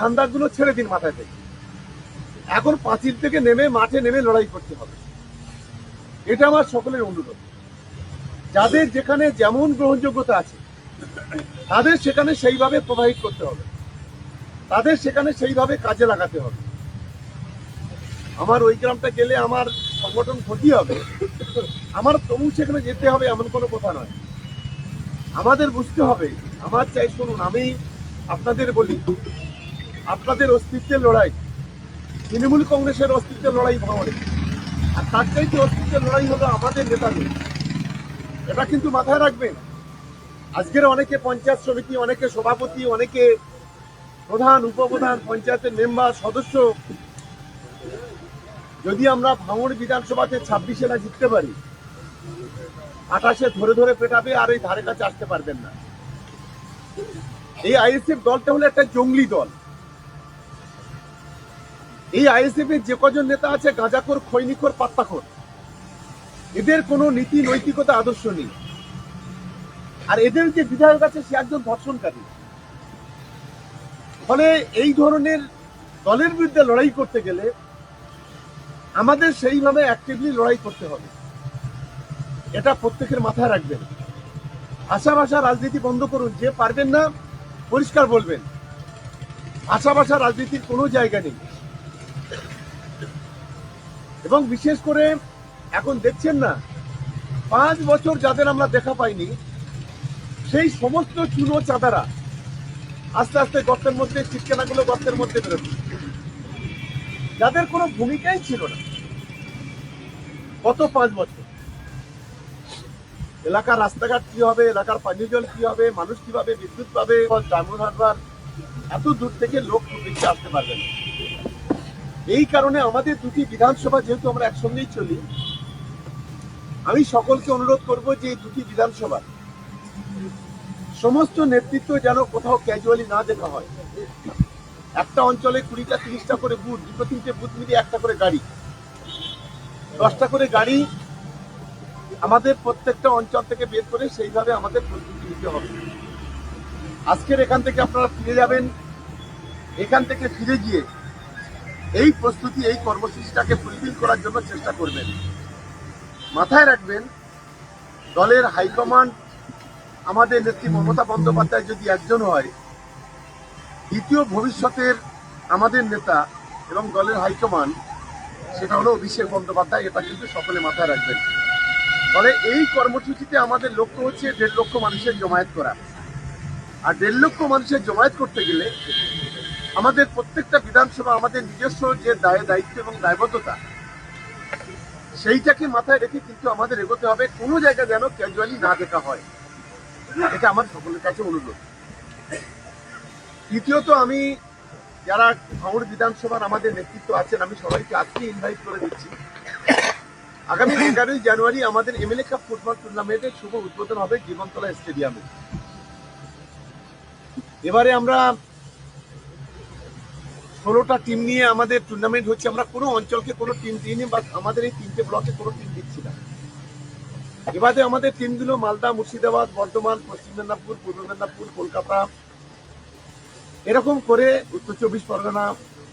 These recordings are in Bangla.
ধান্দাগুলো ছেড়ে দিন মাথায় থেকে। এখন পাঁচিল থেকে নেমে মাঠে নেমে লড়াই করতে হবে। এটা আমার সকলের অনুরোধ। যাদের যেখানে যেমন গ্রহণযোগ্যতা আছে, তাদের সেখানে সেইভাবে প্রবাহিত করতে হবে। তাদের সেখানে সেইভাবে কাজে লাগাতে হবে। আমার ওই গ্রামটা গেলে আমার সংগঠন ক্ষতি হবে। আমার তবু সেখানে যেতে হবে এমন কোনো কথা নয়। আমাদের বুঝতে হবে। আমার চাই শুনুন, আমি আপনাদের বলি আপনাদের অস্তিত্বের লড়াই, তৃণমূল কংগ্রেসের অস্তিত্বের লড়াই ভাঙড়ে। আর তার চাইতে অস্তিত্বের লড়াই হলো আমাদের নেতাদের। এটা কিন্তু মাথায় রাখবেন। আজকের অনেকে পঞ্চায়েত সমিতি, অনেকে সভাপতি, অনেকে প্রধান, উপপ্রধান, পঞ্চায়েতের মেম্বার, সদস্য। যদি আমরা ভাঙড় বিধানসভাতে ছাব্বিশে না জিততে পারি, আঠাশে ধরে ধরে পেটাবে আর এই ধারে কাছে আসতে পারবেন না। এই আইএসএফ দলটা হলো একটা জঙ্গলি দল। এই আইএসএফ এর যে কজন নেতা আছে, গাঁজাখোর, খৈনিখোর, পাত্তাখোর, এদের কোনো নীতি, নৈতিকতা, আদর্শ নেই। আর এদের যে বিধায়ক আছে, সে একজন ধর্ষণকারী। ফলে এই ধরনের দলের বিরুদ্ধে লড়াই করতে গেলে আমাদের সেইভাবে অ্যাক্টিভলি লড়াই করতে হবে। এটা প্রত্যেকের মাথায় রাখবেন। ভাষা ভাষা রাজনীতি বন্ধ করুন। যে পারবেন না, পরিষ্কার বলবেন। ভাষা ভাষা রাজনীতির কোনো জায়গা নেই। এবং বিশেষ করে এখন দেখছেন না, পাঁচ বছর যাদের আমরা দেখা পাইনি, সেই সমস্ত চুনো চাঁদারা আস্তে আস্তে গর্তের মধ্যে চিটকেনাগুলো গর্তের মধ্যে বেরোচ্ছে। যাদের কোনো ভূমিকাই ছিল না গত পাঁচ বছর। এলাকার রাস্তাঘাট কি হবে, এলাকার পানীয় জল কি হবে, মানুষ কীভাবে বিদ্যুৎ পাবে এত দূর থেকে লোক খুব আসতে পারবে না। এই কারণে আমাদের দুটি বিধানসভা যেহেতু আমরা একসঙ্গেই চলি, আমি সকলকে অনুরোধ করব যে এই দুটি বিধানসভা সমস্ত নেতৃত্ব যেন কোথাও ক্যাজুয়ালি না দেখা হয়। একটা অঞ্চলে কুড়িটা, তিরিশটা করে বুথ, দুটো, তিনটে বুথ মিলিয়ে একটা করে গাড়ি। দশটা করে গাড়ি আমাদের প্রত্যেকটা অঞ্চল থেকে বের করে সেইভাবে আমাদের প্রস্তুতি নিতে হবে। আজকের এখান থেকে আপনারা ফিরে যাবেন। এখান থেকে ফিরে গিয়ে এই প্রস্তুতি, এই কর্মসূচিটাকে ফুলফিল করার জন্য চেষ্টা করবেন। মাথায় রাখবেন, দলের হাইকমান্ড আমাদের নেত্রী মমতা বন্দ্যোপাধ্যায় যদি একজন হয়, দ্বিতীয় ভবিষ্যতের আমাদের নেতা এবং দলের হাইকমান্ড সেটা হলো অভিষেক বন্দ্যোপাধ্যায়, এটা কিন্তু সকলে মাথায় রাখবেন। ফলে এই কর্মসূচিতে আমাদের লক্ষ্য হচ্ছে দেড় লক্ষ মানুষের জমায়েত করা। আর দেড় লক্ষ মানুষের জমায়েত করতে গেলে আমাদের প্রত্যেকটা বিধানসভা আমাদের নিজস্ব যে দায় দায়িত্ব এবং দায়বদ্ধতা, সেইটাকে মাথায় রেখে কিন্তু আমাদের এগোতে হবে। কোনো জায়গা যেন ক্যাজুয়ালি না দেখা হয়। এটা আমার সকলের কাছে অনুরোধ। তৃতীয়ত আমি যারা ভাঙড় বিধানসভার আমাদের নেতৃত্ব আছেন, আমি সবাইকে আজকে ইনভাইট করে দিচ্ছি। আগামী এগারোই জানুয়ারি আমাদের এমএলএ কাপ ফুটবল টুর্নামেন্টের শুভ উদ্বোধন হবে জীবনতলা স্টেডিয়ামে। এবারে আমরা ষোলোটা টিম নিয়ে আমাদের টুর্নামেন্ট হচ্ছে, আমরা কোনো অঞ্চলকে কোনো টিম দিইনি বা আমাদের এই তিনটে ব্লকে কোনো টিম দিচ্ছি না এবারে আমাদের টিমগুলো মালদা, মুর্শিদাবাদ, বর্ধমান, পশ্চিম মেদিনীপুর, পূর্ব মেদিনীপুর, কলকাতা। এরকম করে উত্তর চব্বিশ পরগনা,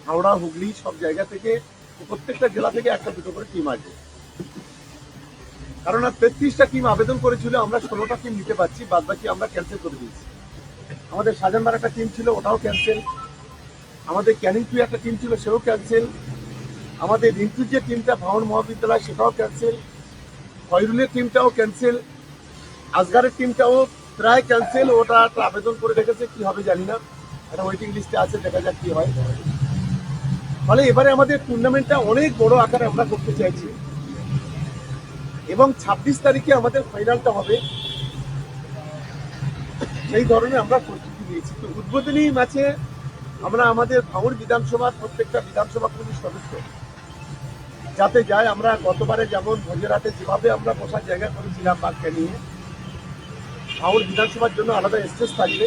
হাওড়া, হুগলি সব জায়গা থেকে প্রত্যেকটা জেলা থেকে একটা দুটো করে টিম আসবে। কারণ তেত্রিশটা টিম আবেদন করেছিল, আমরা ষোলোটা টিম নিতে পারছি বাদ বাকি আমরা ক্যান্সেল করে দিয়েছি। আমাদের সাজানবার একটা টিম ছিল, ওটাও ক্যান্সেল আমাদের ক্যানিং টু একটা টিম ছিল, সেও ক্যান্সেল আমাদের রিন্টুর যে টিমটা ভাঙন মহাবিদ্যালয়, সেটাও ক্যান্সেল খয়রুলের টিমটাও ক্যান্সেল আজগারের টিমটাও প্রায় ক্যান্সেল ওটা একটা আবেদন করে রেখেছে, কি হবে জানি না। একটা ওয়েটিং লিস্টে আছে, দেখা যাক কি হয়। ফলে এবারে আমাদের টুর্নামেন্টটা অনেক বড় আকারে আমরা করতে চাইছি। এবং ছাব্বিশ তারিখে আমাদের ফাইনালটা হবে। সেই ধরনের আমরা প্রস্তুতি নিয়েছি। তো উদ্বোধনী ম্যাচে আমরা আমাদের ভাঙড় বিধানসভার প্রত্যেকটা বিধানসভা কমিটির সদস্য। যাতে যায় আমরা গতবারে যেমন ভোজেরাতে যেভাবে আমরা বসার জায়গা করেছিলাম বাঘকে নিয়ে, ভাঙড় বিধানসভার জন্য আলাদা স্টেজ থাকবে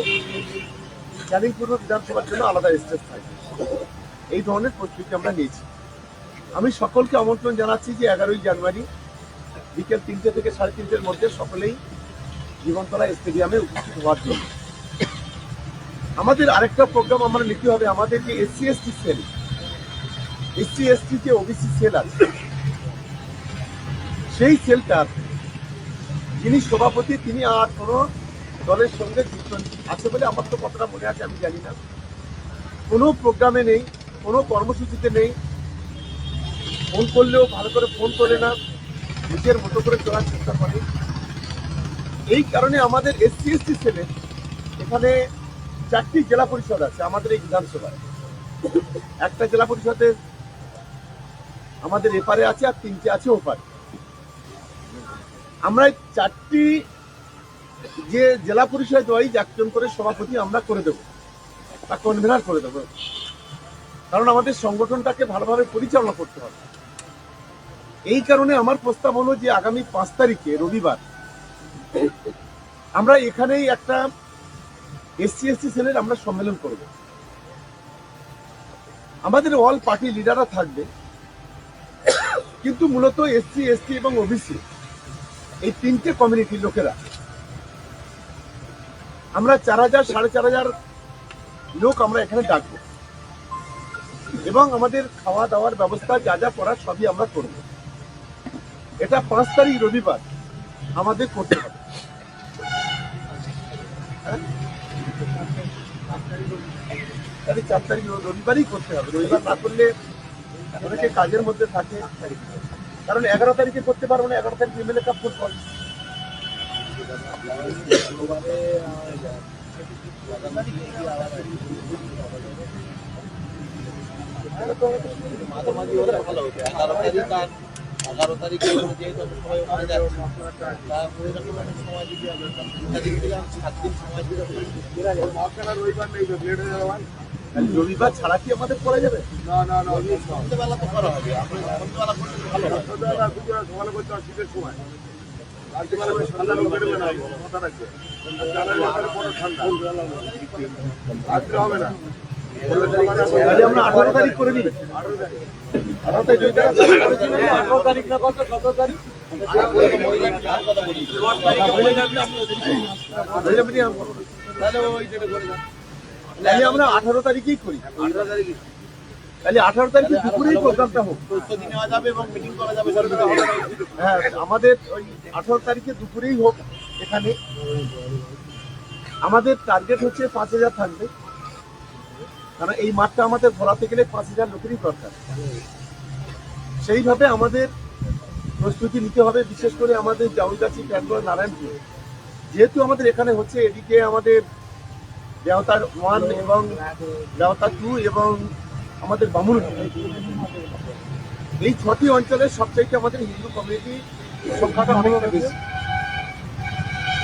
ক্যালিংপূর্ব বিধানসভার জন্য আলাদা স্টেজ থাকবে। এই ধরনের প্রস্তুতি আমরা নিয়েছি। আমি সকলকে আমন্ত্রণ জানাচ্ছি যে এগারোই জানুয়ারি বিকেল তিনটে থেকে সাড়ে তিনটের মধ্যে সকলেই জীবনতলা স্টেডিয়ামে উপস্থিত হওয়ার জন্য। আমাদের আরেকটা প্রোগ্রাম আমরা নিতে হবে, আমাদের যে SC ST cell SC ST যে ওবিসি সেল আছে, সেই সেলটার যিনি সভাপতি, তিনি আর কোনো দলের সঙ্গে যুক্ত আছে বলে আমার তো কতটা মনে আছে, আমি জানি না। কোনো প্রোগ্রামে নেই, কোনো কর্মসূচিতে নেই। ফোন করলেও ভালো করে ফোন করে না, নিজের মতো করে চলার চেষ্টা করে। এই কারণে আমাদের এসসি এসটি সেলে এখানে চারটি জেলা পরিষদ আছে আমাদের এই বিধানসভায়। একটা জেলা পরিষদে আমাদের এপারে আছে আর তিনটে আছে ওপারে। আমরা চারটি যে জেলা পরিষদ ওয়াইজ একজন করে সভাপতি আমরা করে দেবো, বা কনভেনার করে দেবো। কারণ আমাদের সংগঠনটাকে ভালোভাবে পরিচালনা করতে হবে। এই কারণে আমার প্রস্তাব হলো যে আগামী পাঁচ তারিখে, রবিবার, আমরা এখানেই একটা এসসি, এসটি সেলের আমরা সম্মেলন করব। আমাদের অল পার্টি লিডাররা থাকবে। কিন্তু মূলত এসসি, এসটি এবং ওবিসি এই তিনটে কমিউনিটির লোকেরা। আমরা চার হাজার, সাড়ে চার হাজার লোক আমরা এখানে ডাকবো। এবং আমাদের খাওয়া দাওয়ার ব্যবস্থা, যা যা করার সবই আমরা করব। এটা পাঁচ তারিখ রবিবার আমাদের করতে হবে। হ্যাঁ? তাহলে চার তারিখ রবিবারই করতে হবে। রবিবার না করলে অনেকে কাজের মধ্যে থাকে। কারণ এগারো তারিখে করতে পারব না, এগারো তারিখ এমএলএ কাপ ফুটবল মাঝামাঝি হলে ভালো হতো। এগারো তারিখ এগারো তারিখে যেহেতু আমি সবাই ওখানে যাচ্ছি তারপরে এরকম একটা সময় দিতে হবে তারিখ থেকে আমি সাত দিন সময় দিতে রবিবার ছাড়া কি আমাদের করা যাবে? সন্ধ্যেবেলা তো করা হবে। আপনি সন্ধ্যেবেলা করলে ভালো হয়। আঠারো তারিখ করে নিই। আঠারো না তারিখ। আমরা আঠারো তারিখেই করি। আঠারো তারিখে তাহলে আঠারো তারিখে দুপুরেই প্রোগ্রামটা হোক। হ্যাঁ আমাদের ওই আঠারো তারিখে দুপুরেই হোক এখানে। আমাদের টার্গেট হচ্ছে পাঁচ হাজার থাকবে। কারণ এই মাঠটা আমাদের ভরাতে গেলে পাঁচ হাজার লোকেরই দরকার। সেইভাবে আমাদের প্রস্তুতি নিতে হবে, বিশেষ করে আমাদের জাউলগাছি প্যান্ডল নারায়ণপুর। যেহেতু আমাদের এখানে হচ্ছে এদিকে আমাদের দেওতার ওয়ান এবং দেওতার টু এবং আমাদের বামুনহাট এই ছটি অঞ্চলের সবচাইতে আমাদের হিন্দু কমিউনিটি সংখ্যাটা অনেকটা বেশি।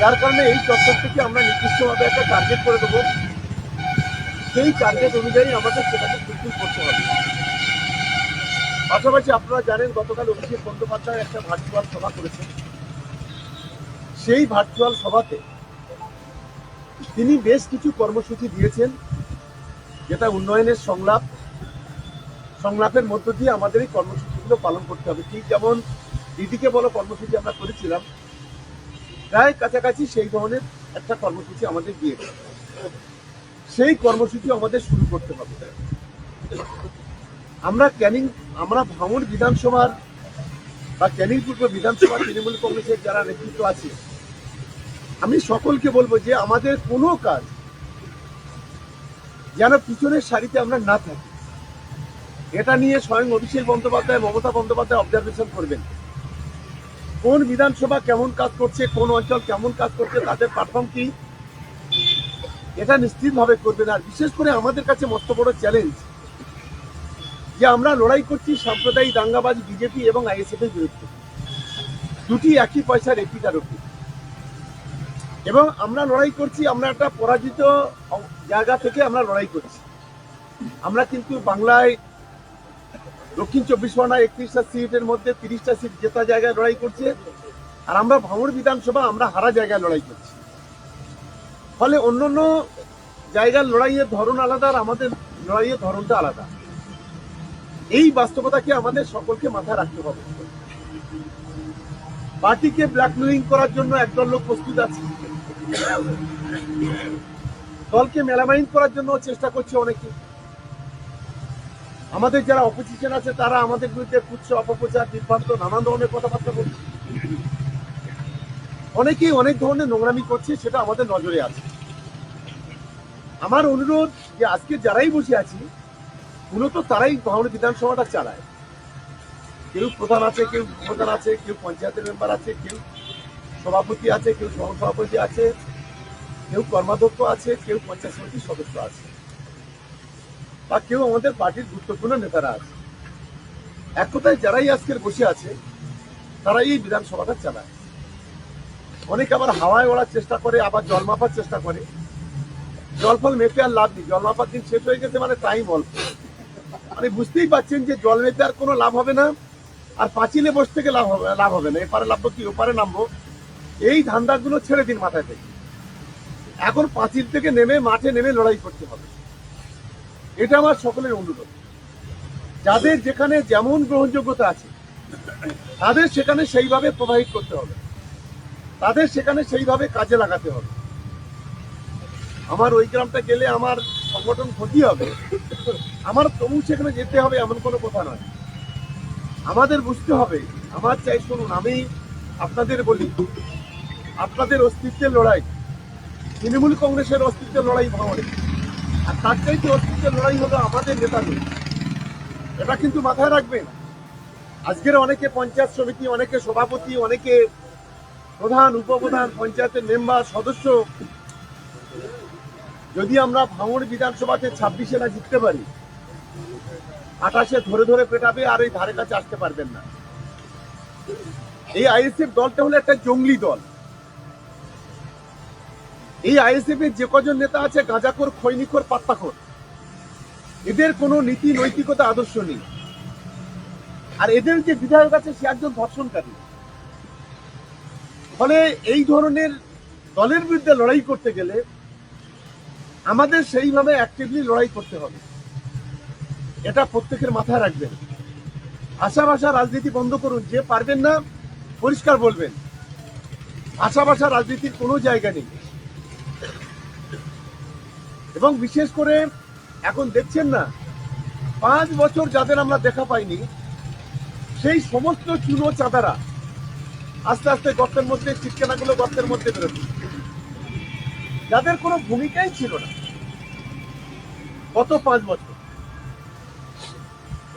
যার কারণে এই চত্বর থেকে আমরা নির্দিষ্টভাবে একটা টার্গেট করে দেবো। সেই টার্গেট অনুযায়ী আমাদের সেটাকে ফুলফিল করতে হবে। পাশাপাশি আপনারা জানেন, গতকাল অভিষেক বন্দ্যোপাধ্যায় একটা ভার্চুয়াল সভা করেছেন। সেই ভার্চুয়াল সভাতে তিনি বেশ কিছু কর্মসূচি দিয়েছেন, যেটা উন্নয়নের সংলাপ, সংলাপের মধ্য দিয়ে আমাদের এই কর্মসূচিগুলো পালন করতে হবে। ঠিক যেমন দিদিকে বলো কর্মসূচি আমরা করেছিলাম, প্রায় কাছাকাছি সেই ধরনের একটা কর্মসূচি আমাদের দিয়েছে। সেই কর্মসূচি আমাদের শুরু করতে হবে। আমরা ক্যানিং আমরা ভাঙন বিধানসভার বা ক্যানিং পূর্ব বিধানসভার তৃণমূল কংগ্রেসের যারা নেতৃত্ব আছে, আমি সকলকে বলব যে আমাদের কোনো কাজ যেন পিছনের সারিতে আমরা না থাকি। এটা নিয়ে স্বয়ং অভিষেক বন্দ্যোপাধ্যায়, মমতা বন্দ্যোপাধ্যায় অবজারভেশন করবেন। কোন বিধানসভা কেমন কাজ করছে, কোন অঞ্চল কেমন কাজ করছে, তাদের পারফর্ম কি, এটা নিশ্চিতভাবে করবেন। আর বিশেষ করে আমাদের কাছে মস্ত বড় চ্যালেঞ্জ যে আমরা লড়াই করছি সাম্প্রদায়িক দাঙ্গাবাজ বিজেপি এবং আইএসএফ এর বিরুদ্ধে। দুটি একই পয়সার একই তারকি এবং আমরা লড়াই করছি, আমরা একটা পরাজিত জায়গা থেকে আমরা লড়াই করছি। আমরা কিন্তু বাংলায় দক্ষিণ চব্বিশ পরগনা একত্রিশটা সিটের মধ্যে তিরিশটা সিট জেতা জায়গায় লড়াই করছে। আর আমরা ভাঙড় বিধানসভা, আমরা হারা জায়গায় লড়াই করছি। ফলে অন্যান্য জায়গার লড়াইয়ের ধরন আলাদা আর আমাদের লড়াইয়ের ধরনটা আলাদা। এই বাস্তবতাকে আমাদের সকলকে মাথায় রাখতে হবে। পার্টিকে ব্ল্যাকমেলিং করার জন্য একদল লোক প্রস্তুত আছে। দলকে মেলামাইন করার জন্য চেষ্টা করছে অনেকে। আমাদের যারা অপোজিশন আছে, তারা আমাদের বিরুদ্ধে কুচ্ছ অপপ্রচার, বিভ্রান্ত, নানান ধরনের কথাবার্তা বলছে। অনেকেই অনেক ধরনের নোংরামি করছে, সেটা আমাদের নজরে আছে। আমার অনুরোধ যে আজকে যারাই বসে আছি মূলত তারাই ভাঙড় বিধানসভাটা চালায়। কেউ প্রধান আছে, কেউ প্রধান আছে, কেউ পঞ্চায়েতের মেম্বার আছে, কেউ সভাপতি আছে, কেউ সহসভাপতি আছে, কেউ কর্মাধ্যক্ষ আছে, কেউ পঞ্চায়েত সমিতির সদস্য আছে। বা কেউ আমাদের পার্টির গুরুত্বপূর্ণ নেতারা আছে। এক কথায় যারাই আজকের বসে আছে, তারাই এই বিধানসভাটা চালায়। অনেকে আবার হাওয়ায় ওড়ার চেষ্টা করে, আবার জল চেষ্টা করে। জল ফল মেপে আর লাভ নেই। জল মাপার দিন শেষ হয়ে গেছে মানে টাইম অল্প। মানে বুঝতেই পারছেন যে জল মেপে আর কোনো লাভ হবে না, আর পাঁচিলে বসে থেকে লাভ হবে লাভ হবে না। এপারে লাভবো কি? ওপারে নামবো। এই ধান্দাগুলো ছেড়ে দিন মাথায় থেকে। এখন পাঁচিল থেকে নেমে, মাঠে নেমে লড়াই করতে হবে। এটা আমার সকলের অনুরোধ। যাদের যেখানে যেমন গ্রহণযোগ্যতা আছে, তাদের সেখানে সেইভাবে প্রবাহিত করতে হবে। তাদের সেখানে সেইভাবে কাজে লাগাতে হবে। আমার ওই গ্রামটা গেলে আমার সংগঠন ক্ষতি হবে। আমার তবু সেখানে যেতে হবে এমন কোনো কথা নয়। আমাদের বুঝতে হবে, আমার চাই শুনুন, আমি আপনাদের বলি, আপনাদের অস্তিত্বের লড়াই, তৃণমূল কংগ্রেসের অস্তিত্বের লড়াই ভাঙড়ে আর তার চাইতে অস্তিত্বের লড়াই হলো আমাদের নেতাদের এটা কিন্তু মাথায় রাখবেন। আজকের অনেকে পঞ্চায়েত সমিতি, অনেকে সভাপতি, অনেকে প্রধান, উপপ্রধান, পঞ্চায়েতের মেম্বার, সদস্য। যদি আমরা ভাঙড় বিধানসভাতে ছাব্বিশে না জিততে পারি আঠাশে ধরে ধরে পেটাবে আর এই ধারে কাছে আসতে পারবেন না। এই আইএসএফ দলটা হলো একটা জঙ্গলি দল। এই আইএসএফ এর যে কজন নেতা আছে, গাঁজাখোর, খৈনিখোর, পাত্তাখোর, এদের কোনো নীতি, নৈতিকতা, আদর্শ নেই। আর এদের যে বিধায়ক আছে, সে একজন ধর্ষণকারী। ফলে এই ধরনের দলের বিরুদ্ধে লড়াই করতে গেলে আমাদের সেইভাবে অ্যাক্টিভলি লড়াই করতে হবে। এটা প্রত্যেকের মাথায় রাখবেন। আশা ভাষা রাজনীতি বন্ধ করুন, যে পারবেন না, পরিষ্কার বলবেন। আশা ভাষা রাজনীতির কোনো জায়গা নেই। এবং বিশেষ করে এখন দেখছেন না, পাঁচ বছর যাদের আমরা দেখা পাইনি, সেই সমস্ত চুনো চাঁদারা আস্তে আস্তে গর্তের মধ্যে, চিটকেনাগুলো গর্তের মধ্যে বেরোচ্ছে। যাদের কোনো ভূমিকাই ছিল না। গত পাঁচ বছর।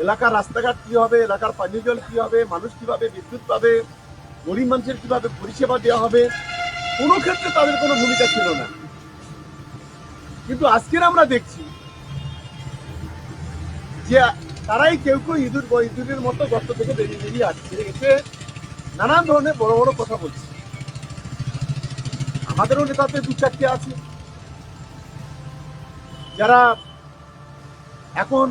এলাকার রাস্তাঘাট কি হবে, এলাকার পানীয় জল কি হবে, মানুষ কীভাবে বিদ্যুৎ পাবে, গরিব মানুষের কীভাবে পরিষেবা দেওয়া হবে, কোনো ক্ষেত্রে তাদের কোনো ভূমিকা ছিল না। কিন্তু আজকের আমরা দেখছি যে তারাই কেউ কেউ ইঁদুর, ইঁদুরের মতো গর্ত থেকে বেরিয়ে বেরিয়ে আসছে। এসে নানান ধরনের বড় বড় কথা বলছে। আমাদেরও নেতাদের দু চারটে আছে। যারা এখন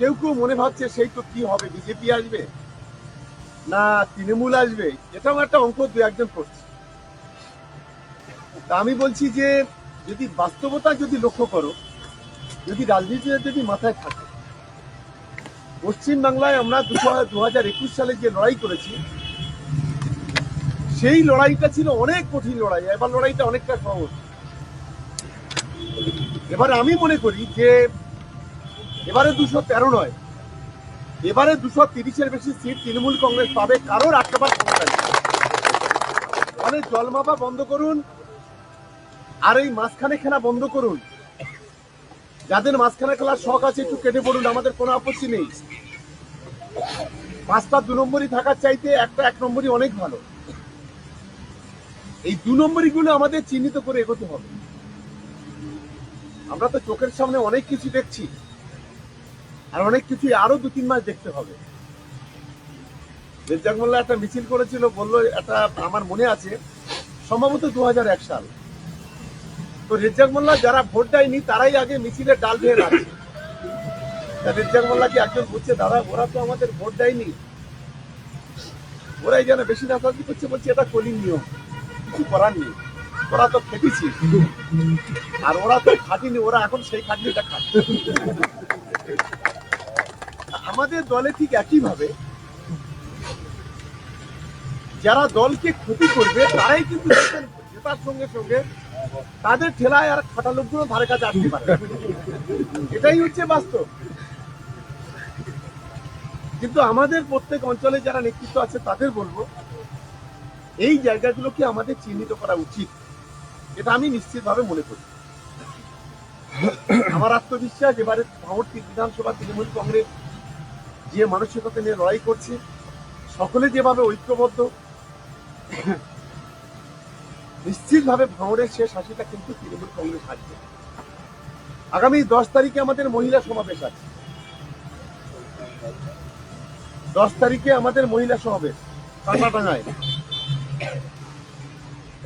কেউ কেউ মনে ভাবছে সেই তো কি হবে, বিজেপি আসবে? না, তৃণমূল আসবে। এটাও একটা অঙ্ক দু একজন করছে। তা আমি বলছি যে, যদি বাস্তবতা যদি লক্ষ্য করো, যদি রাজনীতিতে যদি মাথায় থাকে পশ্চিম বাংলায় আমরা দু হাজার একুশ সালে যে লড়াই করেছি, সেই লড়াইটা ছিল অনেক কঠিন লড়াই, এবার লড়াইটা অনেকটা সহজ। এবার আমি মনে করি যে এবারে দুশো তেরো নয়। এবারে দুশো তিরিশের বেশি সিট তৃণমূল কংগ্রেস পাবে কারোর আটকাবার ক্ষমতা নেই। মানে জলমাপা বন্ধ করুন, আর এই মাঝখানে খেলা বন্ধ করুন। যাদের মাঝখানে খেলার শখ আছে, একটু কেটে পড়ুন, আমাদের কোনো আপত্তি নেই। পাঁচটা দু নম্বরই থাকার চাইতে একটা এক নম্বরই অনেক ভালো। এই দু নম্বরই গুলো আমাদের চিহ্নিত করে এগোতে হবে। আমরা তো চোখের সামনে অনেক কিছু দেখছি। আর অনেক কিছু আরও দু তিন মাস দেখতে হবে। রেজ্জাক মোল্লা একটা মিছিল করেছিল, বলল একটা আমার মনে আছে, সম্ভবত দু সাল। তো রেজ্জাক মোল্লা যারা ভোট দেয়নি, তারাই আগে মিছিলের ডাল ধুয়ে রাখছে রেজ্জাক মোল্লা কি একজন বলছে, দাদা, ওরা তো আমাদের ভোট দেয়নি। ওরাই যেন বেশি নাচাকি করছে, বলছে, এটা কলিং নিয়ম। কিছু করার নেই। ওরা তো খেটেছি। আর ওরা তো খাটিনি, ওরা এখন সেই খাটনিটা খাচ্ছে আমাদের দলে ঠিক একইভাবে যারা দলকে ক্ষতি করবে, তারাই কিন্তু জেতার সঙ্গে সঙ্গে তাদের ঠেলায় আর খাটা লোকগুলো ধারে কাছে আসতে পারে। এটাই হচ্ছে বাস্তব। কিন্তু আমাদের প্রত্যেক অঞ্চলে যারা নেতৃত্ব আছে, তাদের বলব, এই জায়গাগুলোকে আমাদের চিহ্নিত করা উচিত। এটা আমি নিশ্চিতভাবে মনে করি। আমার আত্মবিশ্বাস এবারে ভাঙড় বিধানসভা তৃণমূল কংগ্রেস যে মানসিকতা নিয়ে লড়াই করছে, সকলে যেভাবে ঐক্যবদ্ধ, নিশ্চিতভাবে ভাঙড়ের শেষ হাসিটা কিন্তু তৃণমূল কংগ্রেস হাসবে আগামী দশ তারিখে আমাদের মহিলা সমাবেশ আছে। দশ তারিখে আমাদের মহিলা সমাবেশ কান্নাটাঙ্গায়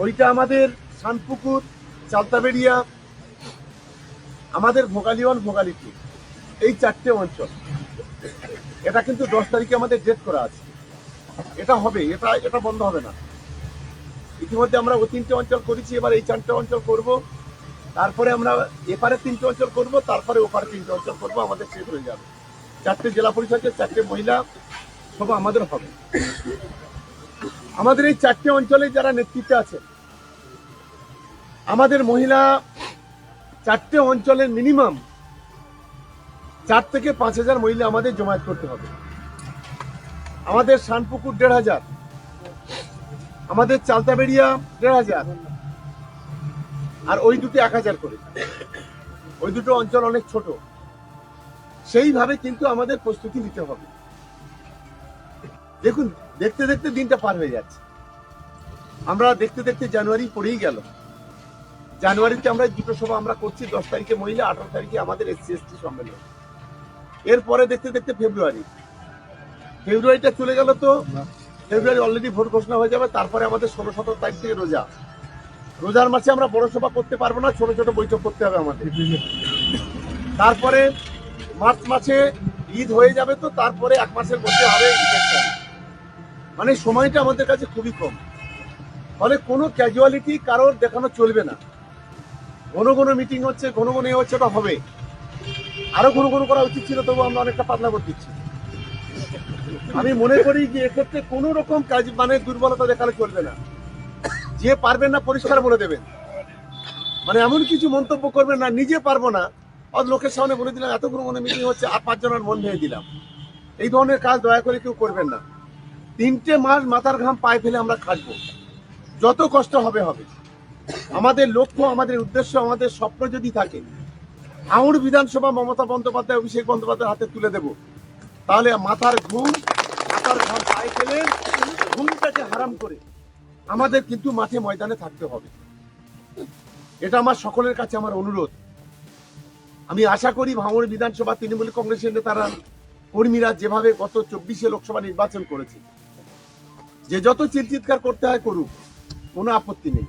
ওইটা আমাদের শানপুকুর, চালতাবেড়িয়া আমাদের ভোগালিওয়ান ভোগালিপুর এই চারটে অঞ্চল। এটা কিন্তু দশ তারিখে আমাদের ডেট করা আছে। এটা হবে, এটা এটা বন্ধ হবে না। ইতিমধ্যে আমরা ও তিনটে অঞ্চল করেছি, এবার এই চারটে অঞ্চল করব। তারপরে আমরা এপারে তিনটে অঞ্চল করব, তারপরে ওপারে তিনটে অঞ্চল করব, আমাদের শেষ হয়ে যাবে। চারটে জেলা পরিষদের চারটে মহিলা, সব আমাদের হবে। আমাদের এই চারটে অঞ্চলে যারা নেতৃত্বে আছে, আমাদের মহিলা চারটে অঞ্চলের মিনিমাম চার থেকে পাঁচ হাজার মহিলা আমাদের জমায়েত করতে হবে। আমাদের শানপুকুর দেড় হাজার, আমাদের চালতাবেড়িয়া দেড় হাজার, আর ওই দুটো এক হাজার করে। ওই দুটো অঞ্চল অনেক ছোট। সেইভাবে কিন্তু আমাদের প্রস্তুতি নিতে হবে। দেখুন, দেখতে দেখতে দিনটা পার হয়ে যাচ্ছে। আমরা দেখতে দেখতে জানুয়ারি পড়েই গেল জানুয়ারিতে আমরা দুটো সভা আমরা করছি, দশ তারিখে মহিলা, আঠারো তারিখে আমাদের এসসি, এসটি সম্মেলন। এরপরে দেখতে দেখতে ফেব্রুয়ারি। ফেব্রুয়ারিটা চলে গেল তো, ফেব্রুয়ারি অলরেডি ভোট ঘোষণা হয়ে যাবে, তারপরে আমাদের ষোলো, সতেরো তারিখ থেকে রোজা। রোজার মাসে আমরা বড় সভা করতে পারব না, ছোট ছোট বৈঠক করতে হবে আমাদের। তারপরে মার্চ মাসে ঈদ হয়ে যাবে তো, তারপরে এক মাসের মধ্যে হবে মানে সময়টা আমাদের কাছে খুবই কম। ফলে কোনো ক্যাজুয়ালিটি কারোর দেখানো চলবে না। ঘন ঘন মিটিং হচ্ছে, ঘন ঘন হচ্ছে, ওটা হবে আরও ঘন ঘন করা উচিত ছিল, তবু আমরা অনেকটা পাতলা করে দিচ্ছি। আমি মনে করি যে এক্ষেত্রে কোনো রকম কাজ মানে দুর্বলতা দেখালে চলবে না। যে পারবেন না, পরিষ্কার বলে দেবেন। মানে এমন কিছু মন্তব্য করবেন না, নিজে পারব না। অত লোকের সামনে বলে দিলাম এতগুলো মনে মিটিং হচ্ছে, আর পাঁচজনের মন ভেঙে দিলাম। এই ধরনের কাজ দয়া করে কেউ করবেন না। তিনটে মাস মাথার ঘাম পায়ে ফেলে আমরা খাটবো। যত কষ্ট হবে হবে। আমাদের লক্ষ্য, আমাদের উদ্দেশ্য, আমাদের স্বপ্ন যদি থাকে, আউড় বিধানসভা মমতা বন্দ্যোপাধ্যায়, অভিষেক বন্দ্যোপাধ্যায়ের হাতে তুলে দেব। তাহলে মাথার ঘুম, মাথার ঘাম পায়ে ফেলে ঘুমটাকে হারাম করে, আমাদের কিন্তু মাঠে ময়দানে থাকতে হবে। এটা আমার সকলের কাছে আমার অনুরোধ। আমি আশা করি ভাঙড় বিধানসভা তৃণমূল কংগ্রেসের নেতারা, কর্মীরা যেভাবে গত চব্বিশে লোকসভা নির্বাচন করেছে, যে যত চিৎকার করতে হয় করুক, কোনো আপত্তি নেই।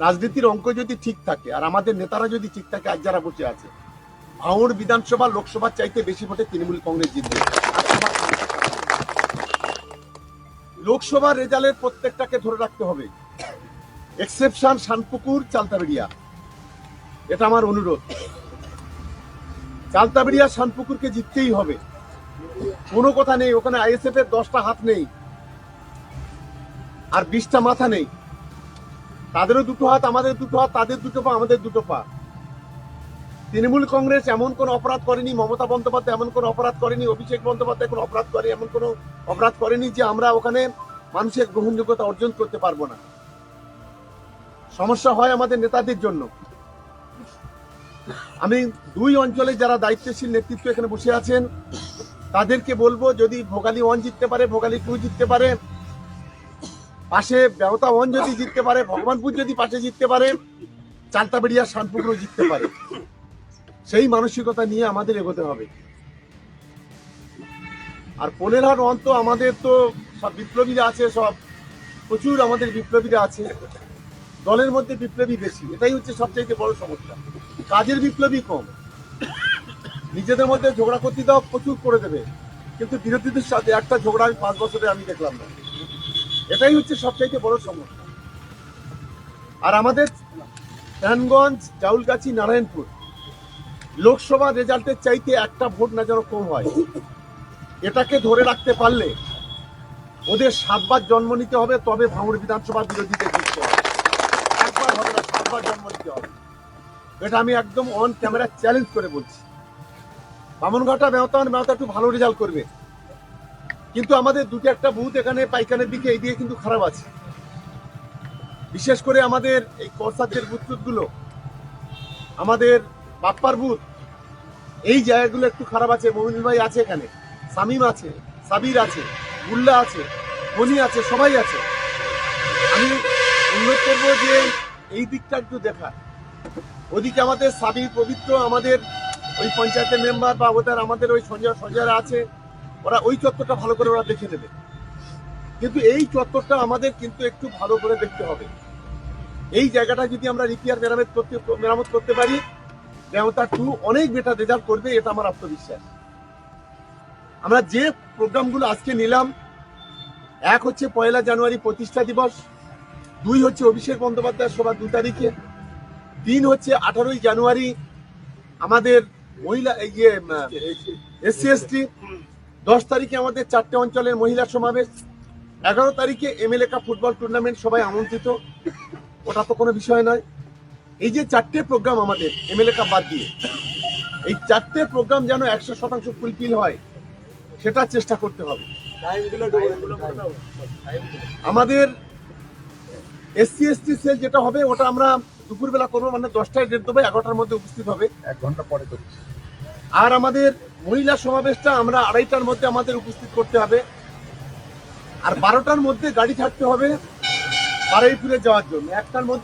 রাজনীতির অঙ্ক যদি ঠিক থাকে আর আমাদের নেতারা যদি ঠিক থাকে, আজ যারা বসে আছে, ভাঙড় বিধানসভা, লোকসভার চাইতে বেশি ভোটে তৃণমূল কংগ্রেস জিতবে। লোকসভার রেজাল্টের প্রত্যেকটাকে ধরে রাখতে হবে। এক্সেপশন শানপুকুর, চালতাবেড়িয়া। এটা আমার অনুরোধ। চালতাবেড়িয়া শানপুকুরকে জিততেই হবে। কোনো কথা নেই, ওখানে আইএসএফ এর দশটা হাত নেই। আর বিশটা মাথা নেই। তাদেরও দুটো হাত, আমাদের দুটো হাত, তাদের দুটো পা, আমাদের দুটো পা। তৃণমূল কংগ্রেস এমন কোন অপরাধ করেনি, মমতা বন্দ্যোপাধ্যায় এমন কোন অপরাধ করেনি, অভিষেক বন্দ্যোপাধ্যায় কোন অপরাধ করে, এমন কোন অপরাধ করেনি যে আমরা ওখানে মানুষের গ্রহণযোগ্যতা অর্জন করতে পারব না। সমস্যা হয় আমাদের নেতাদের জন্য। আমি দুই অঞ্চলে যারা দায়িত্বশীল নেতৃত্ব এখানে বসে আছেন, তাদেরকে বলব, যদি ভোগালী ওয়ান জিততে পারে, ভোগালী টু জিততে পারে পাশে ব্যবতা ওয়ান যদি জিততে পারে, ভগবানপুর যদি পাশে জিততে পারে, চালতাবেড়িয়া, শানপুকুরও জিততে পারে। সেই মানসিকতা নিয়ে আমাদের এগোতে হবে। আর পোলেরহাট অন্ত আমাদের তো সব বিপ্লবীরা আছে, সব প্রচুর আমাদের বিপ্লবীরা আছে। দলের মধ্যে বিপ্লবী বেশি, এটাই হচ্ছে সবচাইতে বড় সমস্যা। কাজের বিপ্লবী কম। নিজেদের মধ্যে ঝগড়া করতে দাও প্রচুর করে দেবে। কিন্তু বিরোধীদের সাথে একটা ঝগড়া আমি পাঁচ বছরে আমি দেখলাম না। এটাই হচ্ছে সবচাইতে বড় সমস্যা। আর আমাদের রানগঞ্জ জাউলগাছি, নারায়ণপুর লোকসভা রেজাল্টের চাইতে একটা ভোট না যেন কম হয়। এটাকে ধরে রাখতে পারলে ওদের সাতবার জন্ম নিতে হবে, তবে ভাঙড় বিধানসভা বিরোধীদের জিততে হবে। একবার হবে না, সাতবার জন্ম নিতে হবে। এটা আমি একদম অন ক্যামেরা চ্যালেঞ্জ করে বলছি। বামনঘাটা, মেহতান মেহতা একটু ভালো রেজাল্ট করবে। কিন্তু আমাদের দুটো একটা বুথ এখানে পাইকানের দিকে এই দিকে কিন্তু খারাপ আছে। বিশেষ করে আমাদের এই করসাদের বুথগুলো আমাদের বাপ্পার বুথ এই জায়গাগুলো একটু খারাপ আছে। মমিনুল ভাই আছে এখানে সামিম আছে, সাবির আছে, উল্লা আছে, মনি আছে, সবাই আছে। আমি অনুরোধ করব যে এই দিকটা একটু দেখা ওদিকে আমাদের সাবির পবিত্র আমাদের ওই পঞ্চায়েতের মেম্বার বা ওদের আমাদের ওই সঞ্জয়, সঞ্জয়রা আছে। ওরা ওই চত্বরটা ভালো করে ওরা দেখে নেবে। কিন্তু এই চত্বরটা আমাদের কিন্তু একটু ভালো করে দেখতে হবে। এই জায়গাটা যদি আমরা রিপেয়ার মেরামত করতে মেরামত করতে পারি দেওতা টু অনেক বেটার রেজাল্ট করবে, এটা আমার আত্মবিশ্বাস। আমরা যে প্রোগ্রামগুলো আজকে নিলাম, এক হচ্ছে পয়লা জানুয়ারি প্রতিষ্ঠা দিবস, দুই হচ্ছে অভিষেক বন্দ্যোপাধ্যায় সভা দু তারিখে, তিন হচ্ছে আঠারোই জানুয়ারি আমাদের মহিলা ইয়ে এসসি, এসটি দশ তারিখে আমাদের চারটে অঞ্চলের মহিলা সমাবেশ। এগারো তারিখে এমএলএ কাপ ফুটবল টুর্নামেন্ট সবাই আমন্ত্রিত। ওটা তো কোনো বিষয় নয়। এই যে চারটে প্রোগ্রাম আমাদের এমএলএ কাপ বাদ দিয়ে এই চারটে প্রোগ্রাম যেন একশো শতাংশ ফুলফিল হয় সেটা চেষ্টা করতে হবে। আমাদের এসসি এসটি সেল যেটা হবে ওটা আমরা দুপুরবেলা করব মানে দশটায় ডেট দেবো এগারোটার মধ্যে উপস্থিত হবে। এক ঘণ্টা পরে আর আমাদের মহিলা সমাবেশটা আমরা আড়াইটার মধ্যে আমাদের উপস্থিত করতে হবে। আর বারোটার মধ্যে গাড়ি থাকতে হবে বারুইপুরে যাওয়ার জন্য। একটার মধ্যে